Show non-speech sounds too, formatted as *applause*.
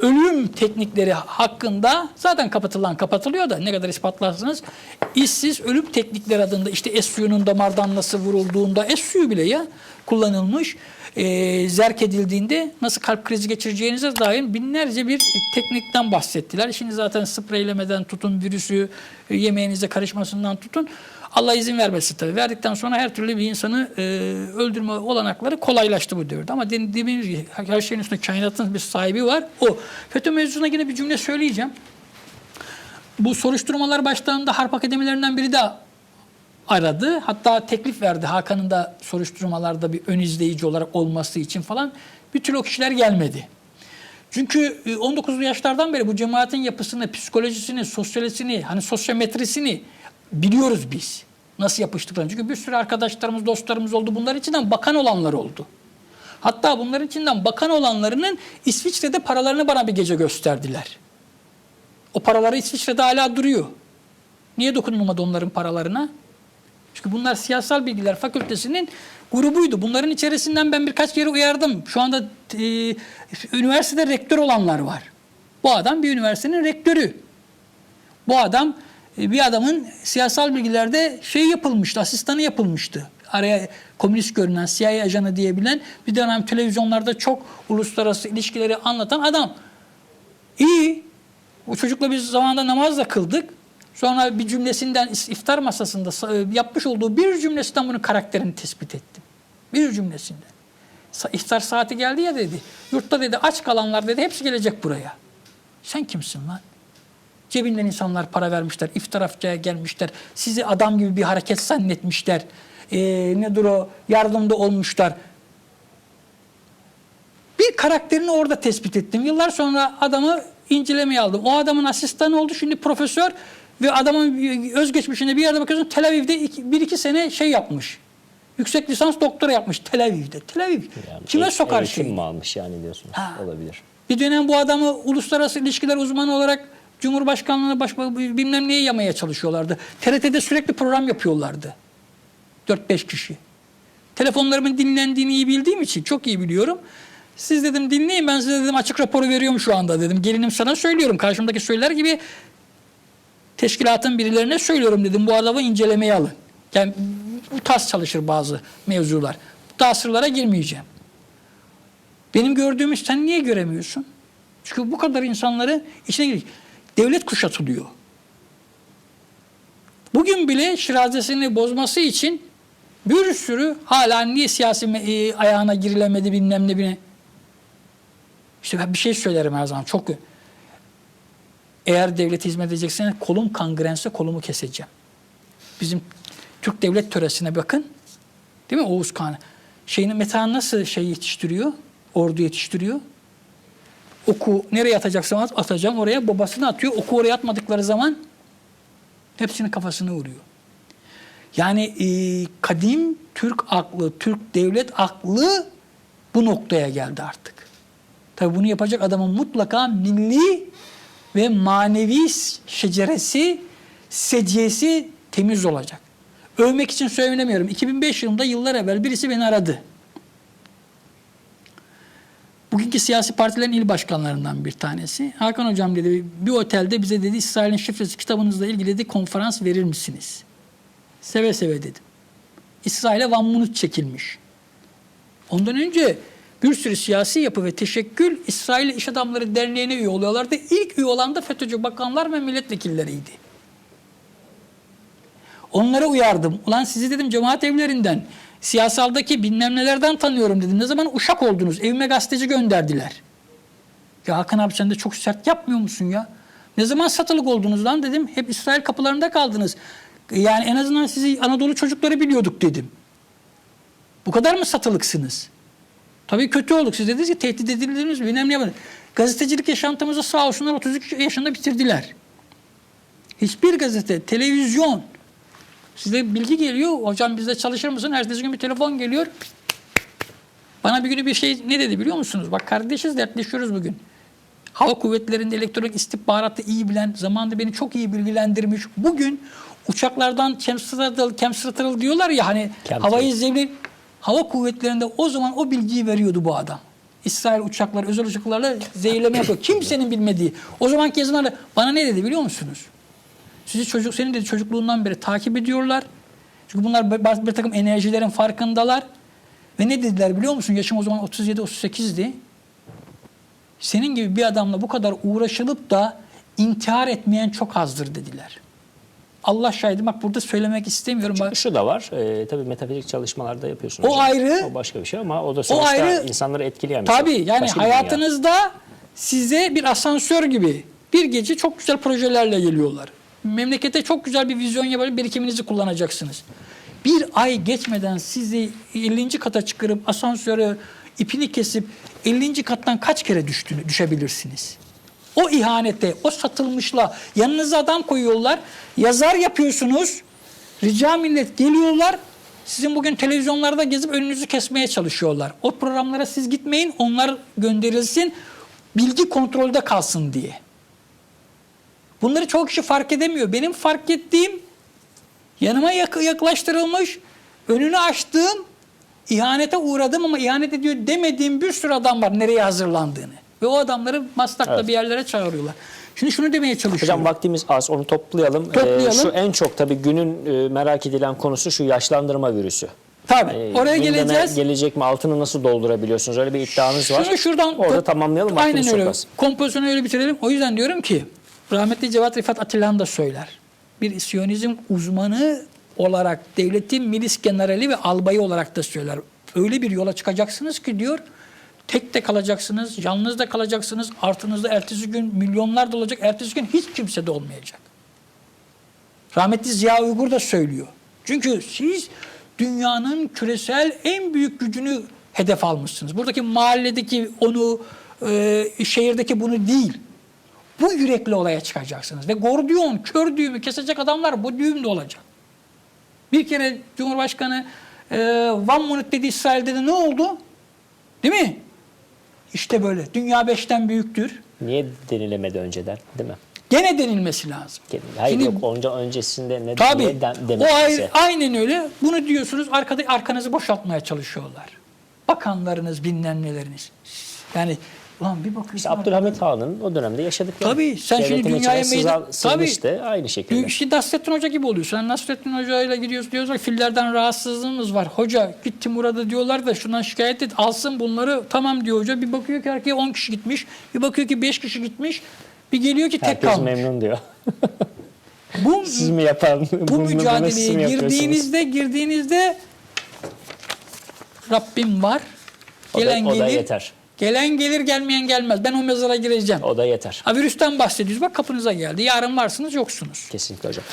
ölüm teknikleri hakkında zaten kapatılan kapatılıyor da ne kadar ispatlarsınız işsiz ölüm teknikleri adında işte es suyunun damardan nasıl vurulduğunda es suyu bile ya kullanılmış e, zerk edildiğinde nasıl kalp krizi geçireceğinize dair binlerce bir teknikten bahsettiler. Şimdi zaten spreylemeden tutun virüsü e, yemeğinize karışmasından tutun. Allah izin vermesin tabii. Verdikten sonra her türlü bir insanı e, öldürme olanakları kolaylaştı bu devirde. Ama dediğimiz gibi her şeyin üstünde kainatın bir sahibi var. O. FETÖ mevzusuna yine bir cümle söyleyeceğim. Bu soruşturmalar başlarında harp akademilerinden biri de aradı. Hatta teklif verdi Hakan'ın da soruşturmalarda bir ön izleyici olarak olması için falan. Bir türlü o kişiler gelmedi. Çünkü e, 19'lu yaşlardan beri bu cemaatin yapısını, psikolojisini, sosyolojisini, hani sosyometrisini biliyoruz biz. Nasıl yapıştıklarını. Çünkü bir sürü arkadaşlarımız, dostlarımız oldu. Bunlar içinden bakan olanlar oldu. Hatta bunların içinden bakan olanlarının İsviçre'de paralarını bana bir gece gösterdiler. O paraları İsviçre'de hala duruyor. Niye dokunulmadı onların paralarına? Çünkü bunlar siyasal bilgiler fakültesinin grubuydu. Bunların içerisinden ben birkaç kere uyardım. Şu anda e, üniversitede rektör olanlar var. Bu adam bir üniversitenin rektörü. Bu adam bir adamın siyasal bilgilerde şey yapılmıştı, asistanı yapılmıştı. Araya komünist görünen, CIA ajanı diyebilen bir dönem televizyonlarda çok uluslararası ilişkileri anlatan adam. İyi. O çocukla biz zamanında namaz da kıldık. Sonra bir cümlesinden iftar masasında e, yapmış olduğu bir cümlesinden bunun karakterini tespit ettim. Bir cümlesinden. İftar saati geldi ya dedi. Yurtta dedi aç kalanlar dedi hepsi gelecek buraya. Sen kimsin lan? Cebinden insanlar para vermişler. iftarafçaya gelmişler. Sizi adam gibi bir hareket zannetmişler. Ee, nedir o? Yardımda olmuşlar. Bir karakterini orada tespit ettim. Yıllar sonra adamı incelemeye aldım. O adamın asistanı oldu. Şimdi profesör ve adamın özgeçmişine bir yerde bakıyorsun Tel Aviv'de iki, bir iki sene şey yapmış. Yüksek lisans doktora yapmış Tel Aviv'de. Tel Aviv. Yani Kime e- sokar şeyi? mi almış yani diyorsunuz? Ha. Olabilir. Bir dönem bu adamı uluslararası ilişkiler uzmanı olarak Cumhurbaşkanlığına baş, bilmem neye yamaya çalışıyorlardı. TRT'de sürekli program yapıyorlardı. 4-5 kişi. Telefonlarımın dinlendiğini iyi bildiğim için çok iyi biliyorum. Siz dedim dinleyin ben size dedim açık raporu veriyorum şu anda dedim. Gelinim sana söylüyorum. Karşımdaki söyler gibi teşkilatın birilerine söylüyorum dedim. Bu adamı incelemeye alın. Yani bu tarz çalışır bazı mevzular. Daha sırlara girmeyeceğim. Benim gördüğümü sen niye göremiyorsun? Çünkü bu kadar insanları içine giriyor. Devlet kuşatılıyor. Bugün bile şirazesini bozması için bir sürü hala niye siyasi e, ayağına girilemedi bilmem ne bine. İşte ben bir şey söylerim her zaman çok eğer devlete hizmet edecekseniz kolum kangrense kolumu keseceğim. Bizim Türk devlet töresine bakın. Değil mi Oğuz Kağan? Şeyini Metehan nasıl şey yetiştiriyor? Ordu yetiştiriyor. Oku nereye atacaksam at, atacağım oraya babasını atıyor. Oku oraya atmadıkları zaman hepsinin kafasına vuruyor. Yani e, kadim Türk aklı, Türk devlet aklı bu noktaya geldi artık. Tabii bunu yapacak adamın mutlaka milli ve manevi şeceresi, seciyesi temiz olacak. Övmek için söylemiyorum. 2005 yılında yıllar evvel birisi beni aradı. Bugünkü siyasi partilerin il başkanlarından bir tanesi. Hakan hocam dedi bir otelde bize dedi İsrail'in şifresi kitabınızla ilgili dedi konferans verir misiniz? Seve seve dedim. İsrail'e Van Munich çekilmiş. Ondan önce bir sürü siyasi yapı ve teşekkül İsrail İş Adamları Derneği'ne üye oluyorlardı. İlk üye olan da FETÖ'cü bakanlar ve milletvekilleriydi. Onlara uyardım. Ulan sizi dedim cemaat evlerinden, siyasaldaki bilmem nelerden tanıyorum dedim. Ne zaman uşak oldunuz? Evime gazeteci gönderdiler. Ya Hakan abi sen de çok sert yapmıyor musun ya? Ne zaman satılık oldunuz lan dedim. Hep İsrail kapılarında kaldınız. Yani en azından sizi Anadolu çocukları biliyorduk dedim. Bu kadar mı satılıksınız? Tabii kötü olduk. Siz dediniz ki tehdit edildiniz bilmem ne yapın. Gazetecilik yaşantımızı sağ olsunlar 33 yaşında bitirdiler. Hiçbir gazete, televizyon size bilgi geliyor. Hocam bizde çalışır mısın? Ertesi gün bir telefon geliyor. Bana bir günü bir şey ne dedi biliyor musunuz? Bak kardeşiz dertleşiyoruz bugün. Hava kuvvetlerinde elektronik istihbaratı iyi bilen, zamanında beni çok iyi bilgilendirmiş. Bugün uçaklardan chemtrail, chemtrail diyorlar ya hani Chemtrail. havayı zevli hava kuvvetlerinde o zaman o bilgiyi veriyordu bu adam. İsrail uçakları, özel uçaklarla zehirleme yapıyor. Kimsenin bilmediği. O zamanki yazılarla bana ne dedi biliyor musunuz? Sizi çocuk, senin dedi çocukluğundan beri takip ediyorlar. Çünkü bunlar bir, bir takım enerjilerin farkındalar. Ve ne dediler biliyor musun? Yaşım o zaman 37-38'di. Senin gibi bir adamla bu kadar uğraşılıp da intihar etmeyen çok azdır dediler. Allah şahidi bak burada söylemek istemiyorum. Bak, Şu da var. E, tabii metafizik çalışmalarda yapıyorsunuz. O ayrı. O başka bir şey ama o da sonuçta ayrı. insanları etkileyen bir şey. Tabii yani Başka hayatınızda size bir asansör gibi bir gece çok güzel projelerle geliyorlar. Memlekete çok güzel bir vizyon yapıp birikiminizi kullanacaksınız. Bir ay geçmeden sizi 50. kata çıkarıp asansörü ipini kesip 50. kattan kaç kere düştüğünü düşebilirsiniz. O ihanete, o satılmışla yanınıza adam koyuyorlar. Yazar yapıyorsunuz. Rica millet geliyorlar. Sizin bugün televizyonlarda gezip önünüzü kesmeye çalışıyorlar. O programlara siz gitmeyin, onlar gönderilsin. Bilgi kontrolde kalsın diye. Bunları çok kişi fark edemiyor. Benim fark ettiğim yanıma yak- yaklaştırılmış, önünü açtığım, ihanete uğradım ama ihanet ediyor demediğim bir sürü adam var nereye hazırlandığını. Ve o adamları maslakla Evet. bir yerlere çağırıyorlar. Şimdi şunu demeye çalışıyorum. Hocam vaktimiz az onu toplayalım. Toplayalım. Ee, şu en çok tabii günün e, merak edilen konusu şu yaşlandırma virüsü. Tabii. Ee, oraya geleceğiz. Gelecek mi? Altını nasıl doldurabiliyorsunuz? Öyle bir iddianız var. Şunu şuradan Orada tamamlayalım. Aynen öyle. Kompozisyonu öyle bitirelim. O yüzden diyorum ki rahmetli Cevat Rifat Atilla'nın da söyler. Bir Siyonizm uzmanı olarak devletin milis generali ve albayı olarak da söyler. Öyle bir yola çıkacaksınız ki diyor tek de kalacaksınız, yalnız da kalacaksınız. Artınızda ertesi gün milyonlar da olacak. Ertesi gün hiç kimse de olmayacak. Rahmetli Ziya Uygur da söylüyor. Çünkü siz dünyanın küresel en büyük gücünü hedef almışsınız. Buradaki mahalledeki onu, e, şehirdeki bunu değil. Bu yürekli olaya çıkacaksınız. Ve gordiyon, kör düğümü kesecek adamlar bu düğümde olacak. Bir kere Cumhurbaşkanı e, One Minute dedi İsrail'de de ne oldu? Değil mi? İşte böyle. Dünya beşten büyüktür. Niye denilemedi önceden? Değil mi? Gene denilmesi lazım. Hayır Şimdi- yok onca öncesinde ne Tabii. niye den- o ayrı, aynen öyle. Bunu diyorsunuz arkada arkanızı boşaltmaya çalışıyorlar. Bakanlarınız, bilmem neleriniz. Yani ulan bir bakıyorsun. İşte Abdülhamit Han'ın o dönemde yaşadıkları. Tabii sen şimdi dünyaya meydan... sızan- sızmıştı aynı şekilde. Şimdi Nasrettin Hoca gibi oluyorsun. Sen Nasrettin Hoca ile gidiyorsun diyorlar ki fillerden rahatsızlığımız var. Hoca git Timur'a diyorlar da şundan şikayet et alsın bunları. Tamam diyor hoca. Bir bakıyor ki erkeğe 10 kişi gitmiş. Bir bakıyor ki 5 kişi gitmiş. Bir geliyor ki tek Herkes kalmış. memnun diyor. *laughs* Bu, Siz mi yapan? bu mücadeleye girdiğinizde girdiğinizde Rabbim var. O da- Gelen o da gelir. yeter. Gelen gelir gelmeyen gelmez. Ben o mezara gireceğim. O da yeter. Ha, virüsten bahsediyoruz. Bak kapınıza geldi. Yarın varsınız yoksunuz. Kesinlikle hocam.